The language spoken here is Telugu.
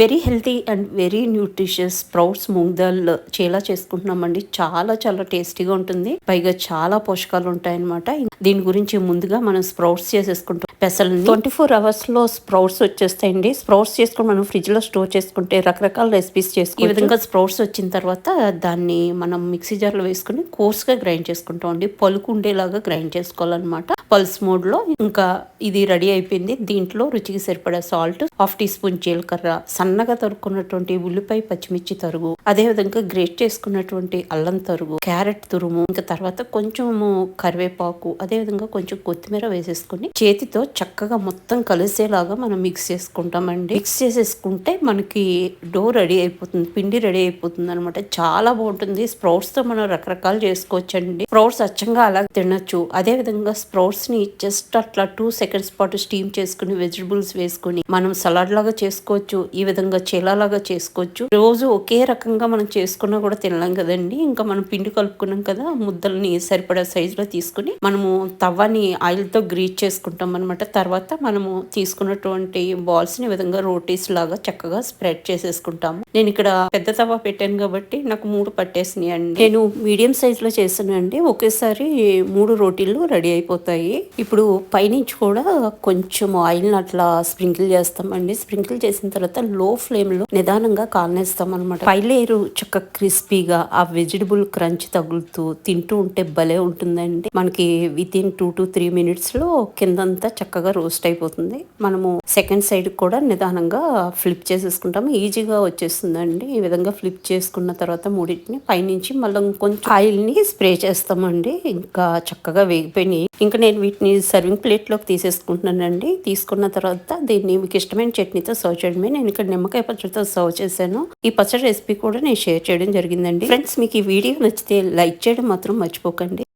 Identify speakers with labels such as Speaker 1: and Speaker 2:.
Speaker 1: Very healthy and very nutritious sprouts moong dal చేలా చేసుకుంటున్నామండి. చాలా చాలా టేస్టీగా ఉంటుంది. పైగా చాలా పోషకాలు ఉంటాయన్నమాట. దీని గురించి ముందుగా మనం స్ప్రౌట్స్ చేసేసుకుంటాం. పెసలు ట్వంటీ ఫోర్ అవర్స్లో స్ప్రౌట్స్ వచ్చేస్తాయండి. స్ప్రౌట్స్ చేసుకుని మనం ఫ్రిడ్జ్లో స్టోర్ చేసుకుంటే రకరకాల రెసిపీస్ చేసుకుంటాం ఈ విధంగా స్ప్రౌట్స్ వచ్చిన తర్వాత దాన్ని మనం మిక్సీ జార్లో వేసుకుని కోర్స్గా గ్రైండ్ చేసుకుంటాం అండి పలుకు ఉండేలాగా గ్రైండ్ చేసుకోవాలన్నమాట. పల్స్ మోడ్లో ఇంకా ఇది రెడీ అయిపోయింది. దీంట్లో రుచికి సరిపడా సాల్ట్ హాఫ్ టీ స్పూన్ జీలకర్ర సన్నగా తరుక్కున్నటువంటి ఉల్లిపాయ పచ్చిమిర్చి తరుగు అదే విధంగా గ్రేట్ చేసుకున్నటువంటి అల్లం తరుగు క్యారెట్ తురుము ఇంకా తర్వాత కొంచెము కరివేపాకు అదే విధంగా కొంచెం కొత్తిమీర వేసేసుకుని చేతితో చక్కగా మొత్తం కలిసేలాగా మనం మిక్స్ చేసుకుంటామండి. మిక్స్ చేసేసుకుంటే మనకి డో రెడీ అయిపోతుంది పిండి రెడీ అయిపోతుంది అనమాట చాలా బాగుంటుంది. స్ప్రౌట్స్తో మనం రకరకాలు చేసుకోవచ్చండి. స్ప్రౌట్స్ అచ్చంగా అలా తినొచ్చు. అదే విధంగా స్ప్రౌట్స్ ని జస్ట్ అట్లా టూ సెకండ్స్ పాటు స్టీమ్ చేసుకుని వెజిటబుల్స్ వేసుకుని మనం సలాడ్ లాగా చేసుకోవచ్చు ఈ విధంగా చేలాలాగా చేసుకోవచ్చు. రోజు ఒకే రకంగా మనం చేసుకున్నా కూడా తినలేం కదండి. ఇంకా మనం పిండి కలుపుకున్నాం కదా ముద్దల్ని సరిపడా సైజులో తీసుకుని మనము తవ్వని ఆయిల్తో గ్రీట్ చేసుకుంటాం అనమాట తర్వాత మనము తీసుకున్నటువంటి బాల్స్ని విధంగా రోటీస్ లాగా చక్కగా స్ప్రెడ్ చేసేసుకుంటాము. నేను ఇక్కడ పెద్ద తవ్వ పెట్టాను కాబట్టి నాకు మూడు పట్టేసినాయి అండి నేను మీడియం సైజ్లో చేసానండి ఒకేసారి మూడు రోటీలు రెడీ అయిపోతాయి. ఇప్పుడు పైనుంచి కూడా కొంచెం ఆయిల్ అట్లా స్ప్రింకిల్ చేస్తామండి. స్ప్రింకిల్ చేసిన తర్వాత లో ఫ్లేమ్లో నిదానంగా కాలనేస్తాం అనమాట పై లేరు చక్క క్రిస్పీగా ఆ వెజిటబుల్ క్రంచ్ తగులుతూ తింటూ ఉంటే భలే ఉంటుందండి. మనకి within two to three మినిట్స్లో కిందంతా చక్కగా రోస్ట్ అయిపోతుంది. మనము సెకండ్ సైడ్ కూడా నిదానంగా ఫ్లిప్ చేసేసుకుంటాము. ఈజీగా వచ్చేస్తుందండి. ఈ విధంగా ఫ్లిప్ చేసుకున్న తర్వాత మూడింటిని పైనుంచి మళ్ళీ కొంచెం ఆయిల్ని స్ప్రే చేస్తామండి. ఇంకా చక్కగా వేగిపోయినాయి. ఇంకా నేను వీటిని సర్వింగ్ ప్లేట్లోకి తీసేసుకుంటున్నానండి. తీసుకున్న తర్వాత దీన్ని మీకు ఇష్టమైన చట్నీతో సర్వ్ చేయడమే. నేను ఇక్కడ నిమ్మకాయ పచ్చడితో సర్వ్ చేశాను. ఈ పచ్చడి రెసిపీ కూడా నేను షేర్ చేయడం జరిగిందండి. ఫ్రెండ్స్ మీకు ఈ వీడియో నచ్చితే లైక్ చేయడం మాత్రం మర్చిపోకండి.